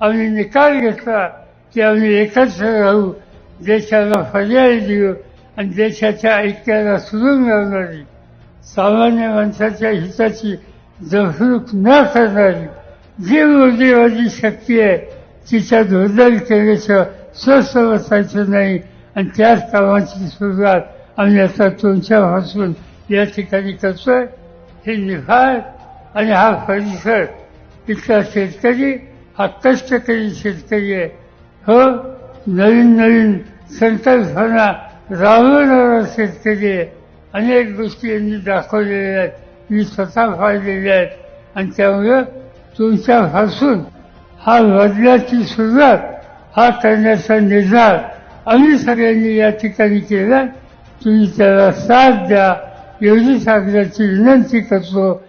आम्ही निकाल घेतला की आम्ही एकत्र राहू. देशाला पर्याय देऊ आणि देशाच्या ऐक्याला सुरून लावणारी सामान्य माणसाच्या हिताची जफरूक न करणारी जी मोदीवादी शक्ती आहे तिच्या धोरण केल्याशिवाय स्वस्त बसायचं नाही. आणि त्याच कामाची सुरुवात आम्ही आता तुमच्यापासून या ठिकाणी करतोय. हे निफाड आणि हा परिसर इथला शेतकरी हा कष्टकरी शेतकरी आहे. ह नवीन नवीन संकल्पना राबवणारा शेतकरी आहे. अनेक गोष्टी यांनी दाखवलेल्या आहेत. मी स्वतः पाहिलेल्या आहेत. आणि त्यामुळं तुमच्यापासून हा बदलाची सुरुवात हा करण्याचा निर्धार आम्ही सगळ्यांनी या ठिकाणी केला. तुम्ही त्याला साथ द्या. एवढीच आग्रहाची विनंती करतो.